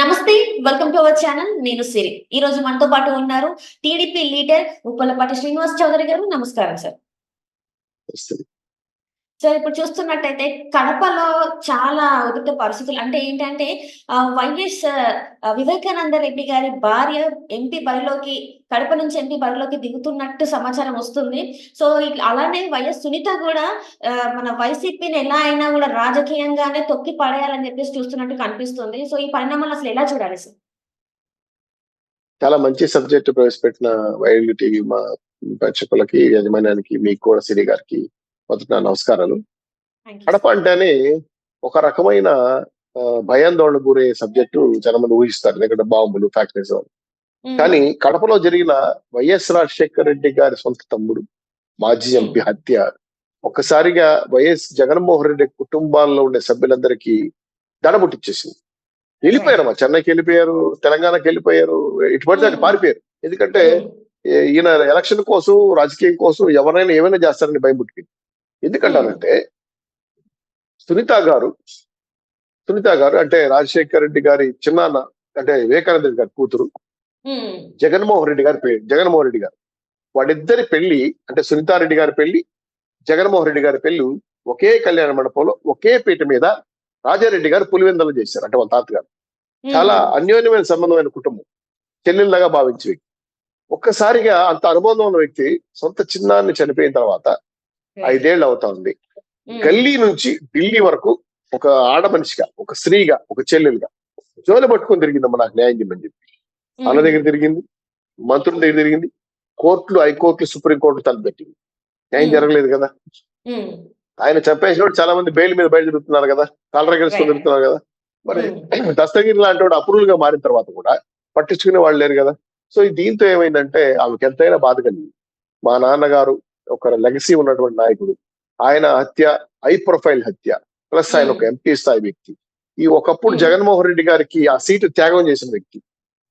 నమస్తే welcome to our channel నేను సిరి. ఈ రోజు మనతో పాటు ఉన్నారు టీడీపీ లీడర్ ఉప్పలపాటి శ్రీనివాస్ చౌదరి గారు. నమస్కారం సార్ సో ఇప్పుడు చూస్తున్నట్టయితే కడపలో చాలా ఉద్రిక్త పరిస్థితులు. అంటే ఏంటంటే వైఎస్ వివేకానంద రెడ్డి గారి భార్య ఎంపీ బరిలోకి కడప నుంచి ఎంపీ బరిలోకి దిగుతున్నట్టు సమాచారం వస్తుంది. సో అలానే వైఎస్ సునీత కూడా మన వైసీపీని ఎలా అయినా కూడా రాజకీయంగానే తొక్కి పడేయాలని చెప్పేసి చూస్తున్నట్టు కనిపిస్తుంది. సో ఈ పరిణామాలు అసలు ఎలా చూడాలి సార్? చాలా మంచి సబ్జెక్ట్ ప్రవేశపెట్టిన వైఎల్ టీవీ మా ప్రేక్షకులకి యజమానానికి మీకు కూడా సిరి గారికి మొదట నా నమస్కారాలు కడప అంటేనే ఒక రకమైన భయాందోళన గురే సబ్జెక్టు చాలా మంది ఊహిస్తారు. ఎందుకంటే బాంబులు ఫ్యాక్టరీస్ కానీ కడపలో జరిగిన వైఎస్ రాజశేఖర రెడ్డి గారి సొంత తమ్ముడు మాజీ ఎంపీ హత్య. ఒక్కసారిగా వైఎస్ జగన్మోహన్ రెడ్డి కుటుంబాల్లో ఉండే సభ్యులందరికీ దడబుట్టిచ్చేసింది. వెళ్ళిపోయారు మా చెన్నైకి వెళ్ళిపోయారు తెలంగాణకి వెళ్ళిపోయారు ఇటువంటి అటు పారిపోయారు. ఎందుకంటే ఈయన ఎలక్షన్ కోసం రాజకీయం కోసం ఎవరైనా ఏమైనా చేస్తారని భయం పుట్టింది. ఎందుకంటారంటే సునీత గారు సునీత గారు అంటే రాజశేఖర్ రెడ్డి గారి చిన్నాన్న అంటే వివేకానంద రెడ్డి గారి కూతురు జగన్మోహన్ రెడ్డి గారి జగన్మోహన్ రెడ్డి గారు. వాళ్ళిద్దరి పెళ్ళి అంటే సునీతారెడ్డి గారి పెళ్ళి జగన్మోహన్ రెడ్డి గారి పెళ్ళి ఒకే కళ్యాణ మండపంలో ఒకే పీట మీద రాజారెడ్డి గారు పులివెందలు చేశారు అంటే వాళ్ళ తాతగారు. చాలా అన్యోన్యమైన సంబంధమైన కుటుంబం చెల్లెళ్ళగా భావించే వ్యక్తి. ఒక్కసారిగా అంత అనుబంధం ఉన్న వ్యక్తి సొంత చిన్నాన్ని చనిపోయిన తర్వాత అవుతా ఉంది గల్లీ నుంచి ఢిల్లీ వరకు ఒక ఆడ మనిషిగా ఒక స్త్రీగా ఒక చెల్లెలుగా జోలు పట్టుకొని తిరిగిందమ్మా నాకు న్యాయం చేయమని చెప్పి. అన్న దగ్గర తిరిగింది మంత్రుల దగ్గర తిరిగింది కోర్టులు హైకోర్టులు సుప్రీం కోర్టు తలపెట్టింది న్యాయం. జరగలేదు కదా. ఆయన చంపేసినప్పుడు చాలా మంది బెయిల్ మీద బయట తిరుగుతున్నారు కదా కలర్ గెలుచుకొని Right. తిరుగుతున్నారు కదా. మరి దస్తగిరి లాంటి వాడు అప్రూవల్గా మారిన తర్వాత కూడా పట్టించుకునే వాళ్ళు లేరు కదా. సో ఈ దీంతో ఏమైందంటే ఆమెకి ఎంతైనా బాధ కలిగింది. మా నాన్నగారు ఒక లెగసీ ఉన్నటువంటి నాయకుడు. ఆయన హత్య హై ప్రొఫైల్ హత్య ప్లస్ ఆయన ఒక ఎంపీ స్థాయి వ్యక్తి. ఈ ఒకప్పుడు Hmm. జగన్మోహన్ రెడ్డి గారికి ఆ సీటు త్యాగం చేసిన వ్యక్తి.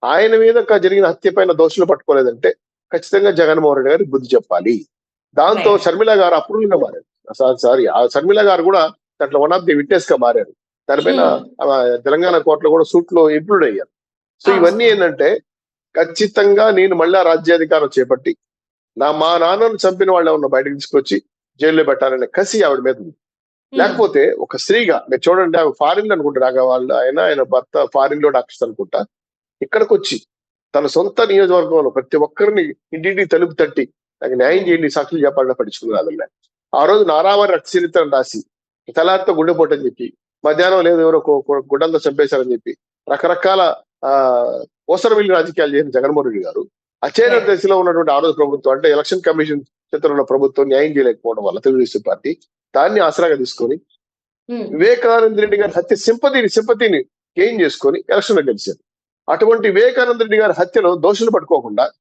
ఆయన మీద జరిగిన హత్య పైన దోషులు పట్టుకోలేదంటే ఖచ్చితంగా జగన్మోహన్ రెడ్డి గారికి బుద్ధి చెప్పాలి. దాంతో. షర్మిల గారు అప్రూవల్గా మారారు. సారీ ఆ షర్మిల గారు కూడా దాంట్లో వన్ ఆఫ్ ది విట్నెస్గా మారారు. దానిపైన ఆ, తెలంగాణ కోర్టులో కూడా సూట్లో ఇంక్లూడ్ అయ్యారు. సో Ah, ఇవన్నీ. ఏంటంటే ఖచ్చితంగా నేను మళ్ళా రాజ్యాధికారం చేపట్టి నా మా నాన్నను చంపిన వాళ్ళు ఉన్న బయటకు తీసుకొచ్చి జైల్లో పెట్టాలనే కసి ఆవిడ మీద ఉంది. లేకపోతే ఒక స్త్రీగా మీరు చూడండి ఆమె ఫారిన్ అనుకుంటారు వాళ్ళు ఆయన ఆయన భర్త ఫారిన్లో డాక్టర్స్ అనుకుంటా ఇక్కడికి వచ్చి తన సొంత నియోజకవర్గంలో ప్రతి ఒక్కరిని ఇంటింటికి తలుపు తట్టి నాకు న్యాయం చేయండి సాక్షులు చెప్పాలని పట్టించుకున్నారల్ల ఆ రోజు నారావారి రక్త చరిత్రను రాసి తలారితో గుండెపోటు అని చెప్పి మధ్యాహ్నం లేదు ఎవరో గుడ్డంతో చంపేశారని చెప్పి రకరకాల ఆ ఓసరమిల్లి రాజకీయాలు చేసిన జగన్మోహన్ రెడ్డి గారు అచేర. దశలో ఉన్నటువంటి ఆ రోజు ప్రభుత్వం అంటే ఎలక్షన్ కమిషన్ చేతుల్లో ఉన్న ప్రభుత్వం న్యాయం చేయలేకపోవడం వల్ల తెలుగుదేశం పార్టీ దాన్ని ఆసరాగా తీసుకొని వివేకానంద రెడ్డి గారి హత్య సింపతిని సింపతిని గెయిన్ చేసుకొని ఎలక్షన్లో గెలిచారు. అటువంటి వివేకానంద రెడ్డి గారి హత్యలో దోషులు పట్టుకోకుండా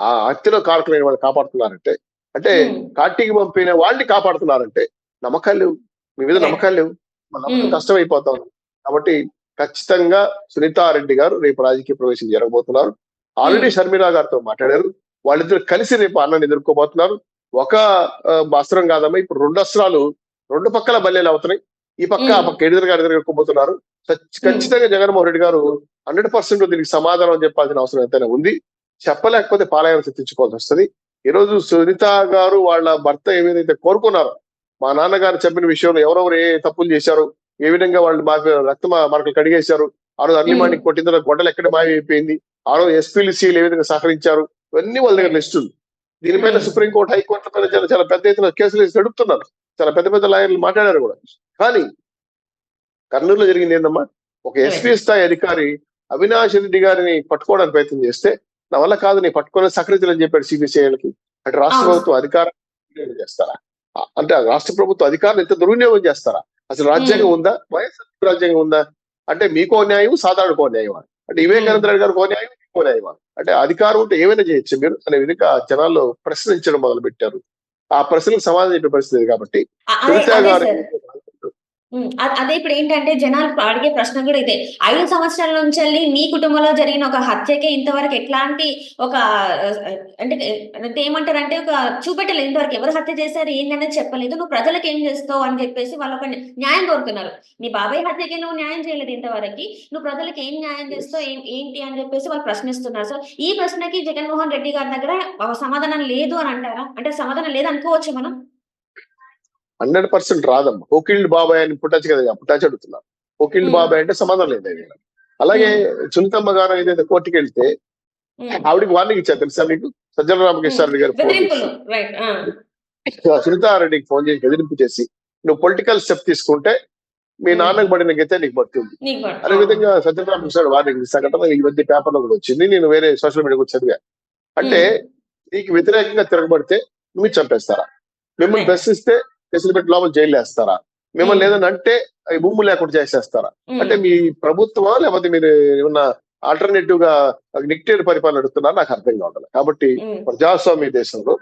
ఆ హత్యలో కారకులైన వాళ్ళు కాపాడుతున్నారంటే అంటే కాటికి పంపిన వాళ్ళని కాపాడుతున్నారంటే నమ్మకాలు లేవు. మీ మీద. నమ్మకాలు లేవు. నమ్మకం Hmm. కష్టం అయిపోతా కాబట్టి ఖచ్చితంగా సునీతారెడ్డి గారు రేపు రాజకీయ ప్రవేశం జరగబోతున్నారు. ఆల్రెడీ. షర్మిలా గారితో మాట్లాడారు వాళ్ళిద్దరు కలిసి రేపు అన్నని ఎదుర్కోబోతున్నారు ఒక అస్త్రం కాదమ్మా ఇప్పుడు రెండు అస్త్రాలు రెండు పక్కల బల్లెలు అవుతున్నాయి ఈ పక్క ఆ. పక్క ఎదురుగా ఎదుర్కోబోతున్నారు ఖచ్చి- ఖచ్చితంగా జగన్మోహన్ రెడ్డి గారు హండ్రెడ్ పర్సెంట్ దీనికి సమాధానం చెప్పాల్సిన అవసరం ఎంతైనా ఉంది చెప్పలేకపోతే పాలయాన్ని తెచ్చుకోవాల్సి వస్తుంది ఈ రోజు సునీత గారు వాళ్ళ భర్త ఏమైతే కోరుకున్నారో మా నాన్నగారు చెప్పిన విషయంలో ఎవరెవరు ఏ తప్పులు చేశారు ఏ విధంగా వాళ్ళు మాకు రక్త మార్కులు కడిగేశారు ఆ రోజు అన్ని. మాటికి తర్వాత గొడ్డలు ఎక్కడ మాయమైపోయింది ఆ రోజు ఎస్పీలు సీలు ఏ విధంగా సహకరించారు? ఇవన్నీ వాళ్ళ దగ్గర లిస్టు ఉంది. దీనిపైన. సుప్రీంకోర్టు హైకోర్టు పైన చాలా చాలా పెద్ద ఎత్తున కేసులు వేసి నడుపుతున్నారు. చాలా పెద్ద పెద్ద లాయర్లు మాట్లాడారు కూడా. కానీ కర్నూలులో జరిగింది ఏందమ్మా? ఒక ఎస్పీ స్థాయి అధికారి అవినాష్ రెడ్డి గారిని పట్టుకోవడానికి ప్రయత్నం చేస్తే నా వల్ల కాదు నేను పట్టుకోవడం సహకరించాలని చెప్పాడు సిబిసిఐలకి అంటే రాష్ట్ర. ప్రభుత్వం అధికారం చేస్తారా? అంటే రాష్ట్ర ప్రభుత్వం అధికారులు ఎంత దుర్వినియోగం చేస్తారా? అసలు రాజ్యాంగం ఉందా? వైఎస్ఆర్ రాజ్యాంగం ఉందా? అంటే మీకో న్యాయం సాధారణకో న్యాయం అంటే వివేకానంద రెడ్డి గారికి ఓ న్యాయం మీకో న్యాయం అంటే అధికారం ఉంటే ఏమైనా చేయొచ్చు మీరు? అనే విధంగా జనాల్లో ప్రశ్నించడం మొదలు పెట్టారు ఆ ప్రశ్నలకు సమాధానం చెప్పే పరిస్థితి కాబట్టి. సునీత గారు అదే ఇప్పుడు ఏంటంటే జనాలు అడిగే ప్రశ్న కూడా ఇదే. ఐదు సంవత్సరాల నుంచి మీ కుటుంబంలో జరిగిన ఒక హత్యకే ఇంతవరకు ఎట్లాంటి ఒక అంటే అంటే ఏమంటారంటే ఒక చూపెట్టలేదు ఇంతవరకు ఎవరు హత్య చేశారు ఏంటనేది చెప్పలేదు. నువ్వు ప్రజలకు ఏం చేస్తావు అని చెప్పేసి వాళ్ళు ఒక న్యాయం కోరుతున్నారు. నీ బాబాయ్ హత్యకి నువ్వు న్యాయం చేయలేదు ఇంతవరకు నువ్వు ప్రజలకు ఏం న్యాయం చేస్తావు ఏం ఏంటి అని చెప్పేసి వాళ్ళు ప్రశ్నిస్తున్నారు. సో ఈ ప్రశ్నకి జగన్మోహన్ రెడ్డి గారి దగ్గర సమాధానం లేదు అని అంటారా? అంటే సమాధానం లేదు అనుకోవచ్చు మనం? హండ్రెడ్ పర్సెంట్ రాదమ్మా. హోకిల్డ్ బాబాయ్ అని పుట్టచ్చు కదా పుట్టచ్చు అడుగుతున్నా Hmm. బాబాయ్ అంటే సమాధానం లేదు. అలాగే సునీతమ్మ గారు ఏదైతే కోర్టుకి వెళ్తే. ఆవిడకి వార్నింగ్ ఇచ్చారు తెలుసా మీకు? సజ్జల రామకృష్ణారెడ్డి గారు సునీతారెడ్డికి ఫోన్ చేసి బెదిరింపు చేసి నువ్వు పొలిటికల్ స్టెప్ తీసుకుంటే మీ. నాన్నకు పడిన గతే నీకు పడుతుంది నీకు కూడా. అదే విధంగా సజ్జల రామకృష్ణ వార్నింగ్ సంఘటన ఈ మధ్య పేపర్లో కూడా వచ్చింది. నేను వేరే సోషల్ మీడియా కూడా చదివా. అంటే నీకు వ్యతిరేకంగా తిరగబడితే నువ్వు చంపేస్తారా? మిమ్మల్ని. ప్రశ్నిస్తే కేసులు పెట్టి లోపల జైలు వేస్తారా మిమ్మల్ని. ఏదైనా అంటే భూములు లేకుండా చేసేస్తారా. అంటే మీ ప్రభుత్వమా లేకపోతే మీరు ఏమన్నా ఆల్టర్నేటివ్గా నిక్టేడ్ పరిపాలన నడుస్తున్నారా నాకు అర్థం కావట్లేదు కాబట్టి. ప్రజాస్వామ్య దేశంలో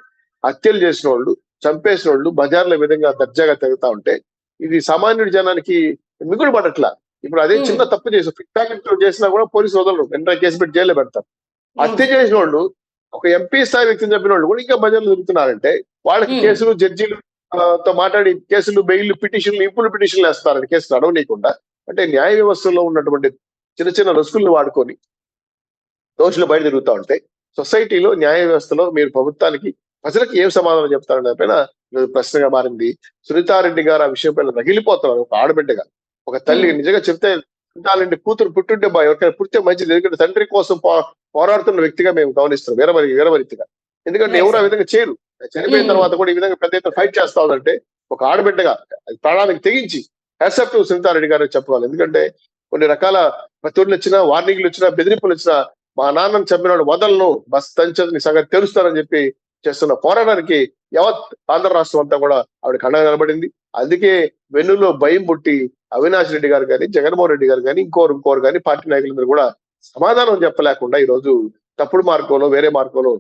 హత్యలు చేసిన వాళ్ళు చంపేసిన వాళ్ళు బజార్ల విధంగా దర్జాగా తిరుగుతా ఉంటే ఇది సామాన్యుడి జనానికి మిగులు పడట్లా ఇప్పుడు అదే. చిన్న తప్పు చేసి ప్యాకెట్ చేసినా కూడా పోలీసు వదలరు వెంటనే కేసు పెట్టి జైల్లో పెడతారు హత్య చేసిన వాళ్ళు ఒక ఎంపీ స్థాయి వ్యక్తిని చంపిన వాళ్ళు కూడా ఇంకా బజార్లో తిరుగుతున్నారంటే వాళ్ళకి. కేసులు జడ్జీలు తో మాట్లాడి కేసులు బెయిల్ పిటిషన్లు ఇంపులు పిటిషన్లు వేస్తారని కేసులు నడవనీయకుండా అంటే న్యాయ వ్యవస్థలో ఉన్నటువంటి చిన్న చిన్న రసుకుల్ని వాడుకొని దోషులు బయట తిరుగుతూ ఉంటాయి సొసైటీలో న్యాయ వ్యవస్థలో మీరు ప్రభుత్వానికి ప్రజలకు ఏం సమాధానం చెప్తారనే పైన ప్రశ్నగా మారింది సునీతారెడ్డి గారు ఆ విషయం పైన రగిలిపోతున్నారు ఒక ఆడబిడ్డగా ఒక తల్లి. నిజంగా చెప్తే సునీతారెడ్డి కూతురు పుట్టుంటే బా ఎవరికైనా పుట్టితే మంచిది ఎందుకంటే తండ్రి కోసం పోరాడుతున్న వ్యక్తిగా మేము గమనిస్తున్నాం వీరమరి వీరమరితిగా ఎందుకంటే ఎవరు ఆ. విధంగా చేయరు చనిపోయిన. తర్వాత కూడా ఈ విధంగా పెద్ద ఎత్తున ఫైట్ చేస్తా ఉందంటే ఒక ఆడబిడ్డగా అది ప్రాణానికి తెగించి హెసప్ టు సునీతారెడ్డి గారు చెప్పాలి ఎందుకంటే కొన్ని రకాల ప్రతిఒళ్ళు వచ్చినా వార్నింగ్లు వచ్చినా బెదిరింపులు వచ్చినా మా నాన్నని చంపినాడు వదలను బస్ తంచని సంగతి తెలుస్తారని చెప్పి చేస్తున్న పోరాటానికి యావత్ ఆంధ్ర రాష్ట్రం అంతా కూడా ఆవిడ కండగా నిలబడింది అందుకే వెన్నులో భయం పుట్టి అవినాష్ రెడ్డి గారు కానీ జగన్మోహన్ రెడ్డి గారు కానీ ఇంకోరు ఇంకోరు కానీ పార్టీ నాయకులందరూ కూడా సమాధానం చెప్పలేకుండా ఈ రోజు తప్పుడు మార్గంలో వేరే మార్గంలో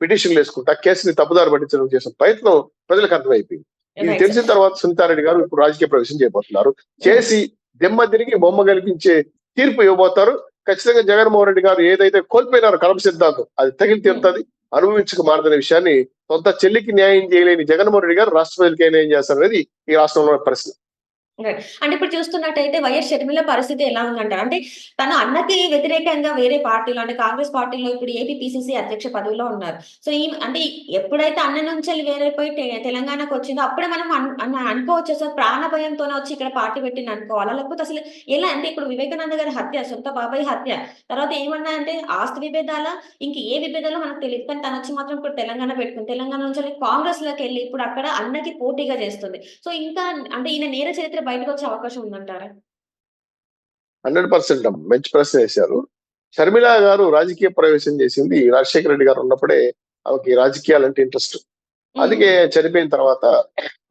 పిటిషన్లు వేసుకుంటా కేసుని తప్పుదారి పట్టించడం చేసిన ప్రయత్నం ప్రజలకు అర్థమైపోయింది ఇది తెలిసిన. తర్వాత సునీతారెడ్డి గారు ఇప్పుడు రాజకీయ ప్రవేశం చేయబోతున్నారు చేసి దెమ్మ తిరిగి బొమ్మ కల్పించే తీర్పు ఇవ్వబోతారు ఖచ్చితంగా జగన్మోహన్ రెడ్డి గారు ఏదైతే కోల్పోయినారో కడప సిద్ధాంతం అది తగిలి తీరుతుంది అనుభవించక మారదనే విషయాన్ని సొంత చెల్లికి న్యాయం చేయలేని జగన్మోహన్ రెడ్డి గారు రాష్ట్ర ప్రజలకి ఏం న్యాయం చేస్తారు అనేది ఈ రాష్ట్రంలో ప్రశ్న. అంటే ఇప్పుడు చూస్తున్నట్టయితే వైఎస్ షర్మిల పరిస్థితి ఎలా ఉందంటారు? అంటే తన అన్నకి వ్యతిరేకంగా వేరే పార్టీలో అంటే కాంగ్రెస్ పార్టీలో ఇప్పుడు ఏపీపీసీసీ అధ్యక్ష పదవిలో ఉన్నారు. సో ఈ అంటే ఎప్పుడైతే అన్న నుంచి వేరైపోయి తెలంగాణకు వచ్చిందో అప్పుడే మనం అనుకోవచ్చు అసలు ప్రాణ భయంతోనే వచ్చి ఇక్కడ పార్టీ పెట్టింది అనుకోవాలా? లేకపోతే అసలు ఎలా అంటే ఇప్పుడు వివేకానంద గారి హత్య సొంత బాబాయ్ హత్య. తర్వాత ఏమన్నా అంటే ఆస్తి విభేదాల ఇంక ఏ విభేదాలో మనకు తెలియదు కానీ తను వచ్చి మాత్రం ఇప్పుడు తెలంగాణ పెట్టుకుంది. తెలంగాణ నుంచి కాంగ్రెస్లోకి వెళ్ళి ఇప్పుడు అక్కడ అన్నకి పోటీగా చేస్తుంది. సో ఇంకా అంటే ఈయన నేర చరిత్ర బయటకు వచ్చే అవకాశం ఉందంటారా? హండ్రెడ్ పర్సెంట్ మంచి ప్రశ్న వేశారు షర్మిల గారు రాజకీయ ప్రవేశం చేసింది రాజశేఖర రెడ్డి గారు ఉన్నప్పుడే ఆమెకి రాజకీయాలంటే ఇంట్రెస్ట్ అందుకే చనిపోయిన తర్వాత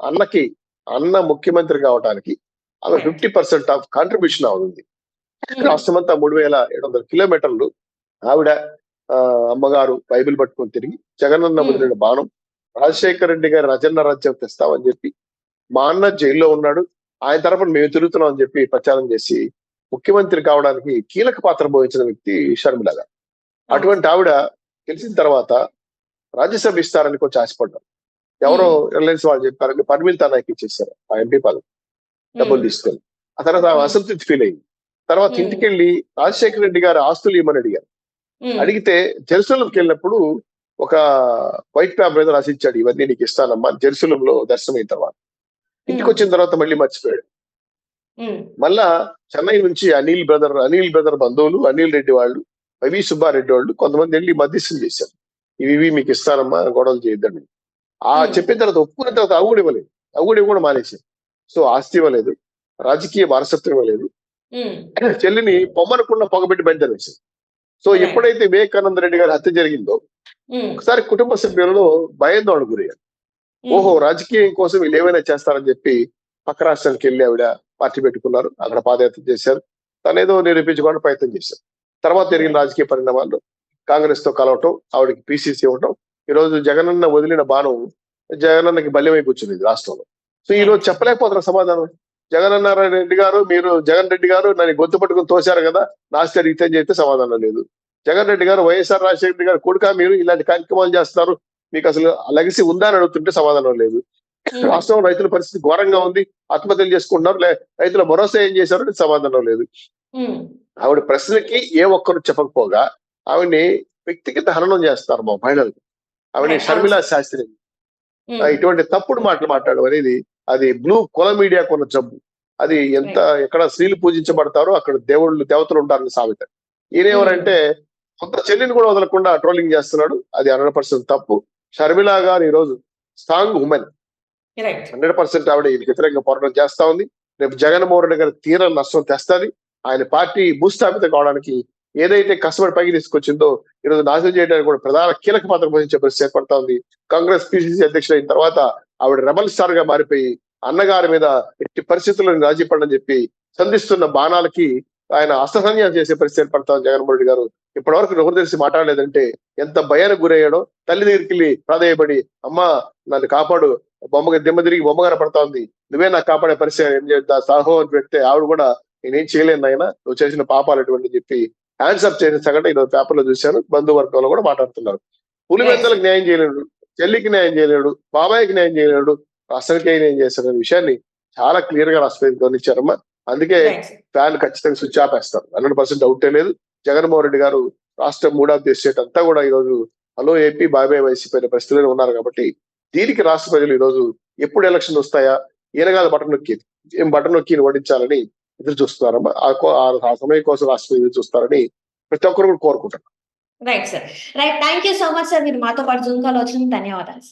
అన్నకి అన్న ముఖ్యమంత్రి కావడానికి ఆమె. ఫిఫ్టీ పర్సెంట్ ఆఫ్ కాంట్రిబ్యూషన్ అవుతుంది. రాష్ట్రం అంతా మూడు వేల ఏడు వందల కిలోమీటర్లు ఆవిడ అమ్మగారు బైబిల్ పట్టుకొని తిరిగి జగనన్న. వదిలిన బాణం రాజశేఖర రెడ్డి గారి రజన్న రాజ్యం తెస్తామని చెప్పి మా అన్న జైల్లో ఉన్నాడు ఆయన తరపున మేము తిరుగుతున్నాం అని చెప్పి ప్రచారం చేసి ముఖ్యమంత్రి కావడానికి కీలక పాత్ర పోయించిన వ్యక్తి షర్మిల గారు. అటువంటి ఆవిడ తెలిసిన తర్వాత రాజ్యసభ ఇస్తారని కొంచెం ఆశపడ్డారు ఎవరో రిలయన్స్ వాళ్ళు చెప్పారని పర్మిల్ నాయక్ ఇచ్చేసారు ఆ ఎంపీ పదవి. డబ్బులు తీసుకొని. ఆ తర్వాత ఆమె. అసంతృప్తి ఫీల్ అయింది. తర్వాత. ఇంటికి వెళ్ళి రాజశేఖర రెడ్డి గారి ఆస్తులు ఇవ్వమని అడిగారు. అడిగితే జెరూసలంకి వెళ్ళినప్పుడు ఒక వైట్ పేపర్ మీద రాసిచ్చాడు ఇవన్నీ నీకు ఇస్తానమ్మా. జెరూసలంలో దర్శనం అయిన తర్వాత. ఇంటికి వచ్చిన తర్వాత మళ్ళీ మర్చిపోయాడు. మళ్ళా చెన్నై నుంచి అనిల్ బ్రదర్ అనిల్ బ్రదర్ బంధువులు అనిల్ రెడ్డి వాళ్ళు వైవి సుబ్బారెడ్డి వాళ్ళు కొంతమంది వెళ్ళి మధ్యస్థం చేశారు ఇవి ఇవి మీకు ఇస్తానమ్మా గొడవలు చేయొద్దండి ఆ. చెప్పిన తర్వాత ఒప్పుకున్న తర్వాత అవి కూడా ఇవ్వలేదు అవి కూడా ఇవ్వడం మానేశారు సో ఆస్తి ఇవ్వలేదు రాజకీయ వారసత్వం ఇవ్వలేదు. చెల్లిని పొమ్మనకుండా పొగబెట్టి బయటవేశారు సో Right. ఎప్పుడైతే వివేకానంద రెడ్డి గారి హత్య జరిగిందో. ఒకసారి కుటుంబ సభ్యులలో భయాందోళన గురయ్యారు. ఓహో రాజకీయం కోసం వీళ్ళు ఏమైనా చేస్తారని చెప్పి పక్క రాష్ట్రానికి వెళ్ళి ఆవిడ పార్టీ పెట్టుకున్నారు. అక్కడ పాదయాత్ర చేశారు. తనేదో నిరూపించుకోవడానికి ప్రయత్నం చేశారు. తర్వాత జరిగిన రాజకీయ పరిణామాల్లో కాంగ్రెస్తో కలవటం ఆవిడకి పీసీసీ ఇవ్వటం ఈ రోజు జగనన్న వదిలిన బాణం జగనన్నకి బల్యమై కూర్చుంది రాష్ట్రంలో. సో ఈ రోజు చెప్పలేకపోతున్న సమాధానం. జగన్ రెడ్డి గారు మీరు జగన్ రెడ్డి గారు నన్ను గొంతు పట్టుకుని తోశారు కదా నాస్తి అడిగితే అని చెప్తే సమాధానం లేదు. జగన్ రెడ్డి గారు వైఎస్ఆర్ రాజశేఖర రెడ్డి గారు కొడుక మీరు ఇలాంటి కార్యక్రమాలు చేస్తున్నారు మీకు అసలు లగసి ఉందా అని అడుగుతుంటే సమాధానం లేదు. ఉమ్, రాష్ట్రం రైతుల పరిస్థితి ఘోరంగా ఉంది. ఆత్మహత్యలు చేసుకుంటున్నారు. లే రైతుల భరోసా ఏం చేశారు సమాధానం లేదు. ఉమ్, ఆవిడ ప్రశ్నకి ఏ ఒక్కరు చెప్పకపోగా ఆవిడ్ని వ్యక్తిగత హననం చేస్తారు మా మహిళలు ఆవిడ Right. షర్మిలా శాస్త్రి. ఇటువంటి తప్పుడు మాటలు మాట్లాడడం అనేది అది బ్లూ కుల మీడియా కొన్న జబ్బు. అది ఎంత ఎక్కడ స్త్రీలు పూజించబడతారో అక్కడ దేవుళ్ళు దేవతలు ఉంటారని సామెత. ఈయన ఎవరంటే కొంత చెల్లిని కూడా వదలకుండా ట్రోలింగ్ చేస్తున్నాడు. అది హండ్రెడ్ పర్సెంట్ తప్పు. షర్మిలా గారు ఈ రోజు స్ట్రాంగ్ ఉమెన్. హండ్రెడ్ పర్సెంట్ ఆవిడ వ్యతిరేకంగా పోరాటం చేస్తా ఉంది. రేపు జగన్మోహన్ రెడ్డి గారి తీర నష్టం తెస్తుంది. ఆయన పార్టీ భూస్థాపితం కావడానికి ఏదైతే కష్టపడి పైకి తీసుకొచ్చిందో ఈ రోజు నాశనం చేయడానికి కూడా ప్రధాన కీలక పాత్ర పోషించే పరిస్థితి ఏర్పడతా ఉంది. కాంగ్రెస్ పిసిసి అధ్యక్షుడు అయిన తర్వాత ఆవిడ రెబల్ స్టార్గా మారిపోయి అన్నగారి మీద ఎట్టి పరిస్థితుల్లో రాజీ పడని చెప్పి సంధిస్తున్న బాణాలకి ఆయన అస్తసన్యాసం చేసే పరిస్థితి ఏర్పడతా జగన్మోహన్ రెడ్డి గారు. ఇప్పటివరకు నోరు తెలిసి మాట్లాడలేదంటే ఎంత భయానికి గురయ్యాడో తల్లి దగ్గరికి వెళ్ళి ప్రాధాయపడి అమ్మా నన్ను కాపాడు బొమ్మగా దిమ్మ తిరిగి బొమ్మగానే పడతా ఉంది నువ్వే నాకు కాపాడే పరిస్థితి ఏం చేద్దా సాహో అని పెడితే ఆవిడ కూడా నేనేం చేయలేను నాయన నువ్వు చేసిన పాపాలు అటువంటి చెప్పి హ్యాండ్స్ అప్ చేసిన సంగతి ఈరోజు పేపర్లో చూశాను బంధువర్గంలో కూడా మాట్లాడుతున్నారు. పులివెందులకు న్యాయం చేయలేడు చెల్లికి న్యాయం చేయలేడు బాబాయికి న్యాయం చేయలేడు అసలుకే న్యాయం చేస్తారనే విషయాన్ని చాలా క్లియర్గా రాష్ట్రపతి గమనించారమ్మా. అందుకే ఫ్యాన్ ఖచ్చితంగా స్విచ్ ఆఫ్ వేస్తారు. హండ్రెడ్ పర్సెంట్ అవుటే లేదు. జగన్మోహన్ రెడ్డి గారు రాష్ట్ర మూడాఫ్ ది స్టేట్ అంతా కూడా ఈ రోజు హలో ఏపీ బాబాయ్ వైసీపీ అనే పరిస్థితిలో ఉన్నారు కాబట్టి దీనికి రాష్ట్ర ప్రజలు ఈ రోజు ఎప్పుడు ఎలక్షన్ వస్తాయా? ఈయనగాల బటన్ నొక్కి ఏం బటన్ నొక్కి ఓడించాలని ఎదురు చూస్తున్నారమ్మా ఆ సమయం కోసం రాష్ట్రం ఎదురు చూస్తారని ప్రతి ఒక్కరు కూడా కోరుకుంటారు right sir right thank you so much sir మీరు మాతో పాటు జూమ్ కాల్ వచ్చినందుకు ధన్యవాదాలు